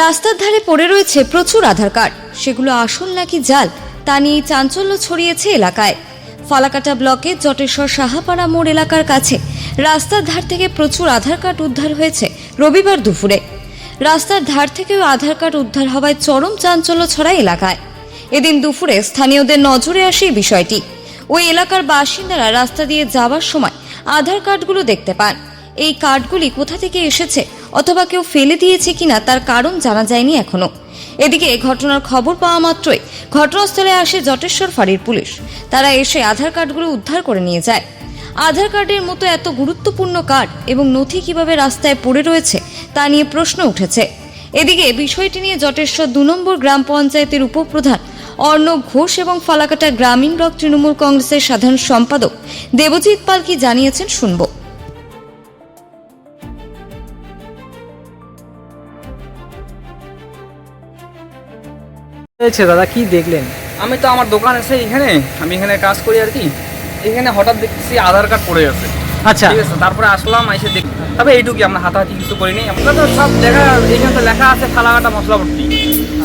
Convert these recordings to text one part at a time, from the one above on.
রাস্তার ধারে পড়ে রয়েছে প্রচুর আধার কার্ড। সেগুলো আসল নাকি জাল, তা নিয়ে চাঞ্চল্য ছড়িয়েছে এলাকায়। ফালাকাটা ব্লকের জটেশ্বর সাহাপাড়া মোড় এলাকার কাছে রাস্তার ধার থেকে প্রচুর আধার কার্ড উদ্ধার হয়েছে রবিবার দুপুরে। রাস্তার ধার থেকেও আধার কার্ড উদ্ধার হওয়ায় চরম চাঞ্চল্য ছড়ায় এলাকায়। এদিন দুপুরে স্থানীয়দের নজরে আসে এই বিষয়টি। ওই এলাকার বাসিন্দারা রাস্তা দিয়ে যাওয়ার সময় আধার কার্ডগুলো দেখতে পান। এই কার্ডগুলি কোথা থেকে এসেছে অথবা কেউ ফেলে দিয়েছে কিনা তার কারণ জানা যায়নি এখনও। এদিকে ঘটনার খবর পাওয়া মাত্রই ঘটনাস্থলে আসে জটেশ্বর ফাঁড়ির পুলিশ। তারা এসে আধার কার্ডগুলো উদ্ধার করে নিয়ে যায়। আধার কার্ডের মতো এত গুরুত্বপূর্ণ কার্ড এবং নথি কীভাবে রাস্তায় পড়ে রয়েছে তা নিয়ে প্রশ্ন উঠেছে। এদিকে বিষয়টি নিয়ে জটেশ্বর দু নম্বর গ্রাম পঞ্চায়েতের উপপ্রধান অর্ণব ঘোষ এবং ফালাকাটা গ্রামীণ ব্লক তৃণমূল কংগ্রেসের সাধারণ সম্পাদক দেবজিৎ পাল কি জানিয়েছেন শুনব। হয়েছে দাদা কি দেখলেন? আমি তো আমার দোকান আছে এখানে আমি এখানে কাজ করি আর কি। এখানে হঠাৎ দেখছি আধার কার্ড পড়ে আছে। আচ্ছা। ঠিক আছে তারপরে আসলাম এসে দেখ। তবে এইটুকুই আমরা হাতাহাতি কিছু করিনি। আমরা তো সব লেখা এখানে তো লেখা আছে ফালাকাটা মশলা ভর্তি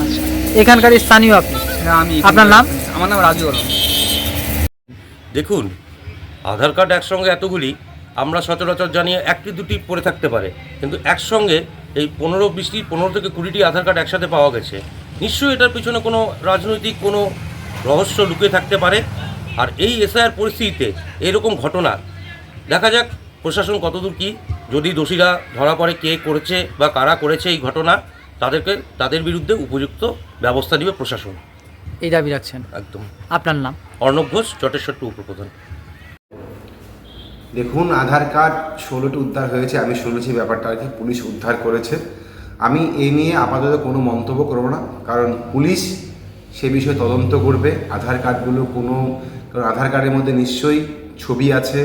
আচ্ছা। এখানকার স্থানীয় আপনি? হ্যাঁ আমি আপনার নাম? আমার নাম রাজু আলম। দেখুন আধার কার্ড একসঙ্গে এতগুলি আমরা সচরাচর জানি একটি দুটি পড়ে থাকতে পারে। কিন্তু একসঙ্গে এই পনেরো বিশটি পনেরো থেকে কুড়িটি আধার কার্ড একসাথে পাওয়া গেছে। নিশ্চয়ই এটার পিছনে কোনো রাজনৈতিক কোনো রহস্য লুকিয়ে থাকতে পারে। আর এই এসআইআর পরিস্থিতিতে এরকম ঘটনা দেখা যাক প্রশাসন কতদূর কি যদি দোষীরা ধরা পড়ে কে করেছে বা কারা করেছে এই ঘটনা তাদেরকে তাদের বিরুদ্ধে উপযুক্ত ব্যবস্থা নেবে প্রশাসন। এই দাবি রাখছেন? একদম। আপনার নাম? অর্ণব ঘোষ জটেশ্বর টু উপপ্রধান। দেখুন আধার কার্ড ষোলোটি উদ্ধার হয়েছে আমি শুনেছি ব্যাপারটা আর কি পুলিশ উদ্ধার করেছে। আমি এই নিয়ে আপাতত কোনো মন্তব্য করব না, কারণ পুলিশ সে বিষয়ে তদন্ত করবে, আধার কার্ডগুলো কোনো, কারণ আধার কার্ডের মধ্যে নিশ্চয়ই ছবি আছে,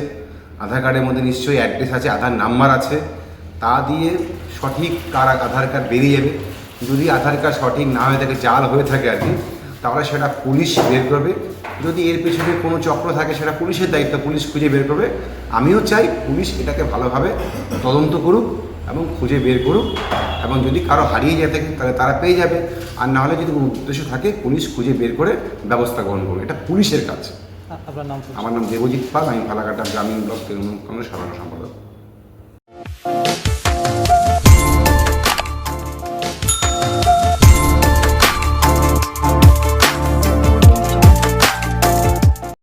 আধার কার্ডের মধ্যে নিশ্চয়ই অ্যাড্রেস আছে, আধার নাম্বার আছে, তা দিয়ে সঠিক কার আধার কার্ড বেরিয়ে যাবে। যদি আধার কার্ড সঠিক না হয়ে থাকে, জাল হয়ে থাকে আর কি, তাহলে সেটা পুলিশ বের করবে। যদি এর পেছনে কোনো চক্র থাকে, সেটা পুলিশের দায়িত্ব, পুলিশ খুঁজে বের করবে। আমিও চাই পুলিশ এটাকে ভালোভাবে তদন্ত করুক। এবং খুঁজে বের করুক এবং যদি কারও হারিয়ে যায় থাকে তাহলে তারা পেয়ে যাবে। আর না হলে যদি কোনো উদ্দেশ্য থাকে পুলিশ খুঁজে বের করে ব্যবস্থা গ্রহণ করবে। এটা পুলিশের কাজ। আপনার নাম আমার নাম দেবজিৎ পাল আমি ফালাকাটা গ্রামীণ ব্লক তৃণমূল কংগ্রেস সাধারণ সম্পাদক।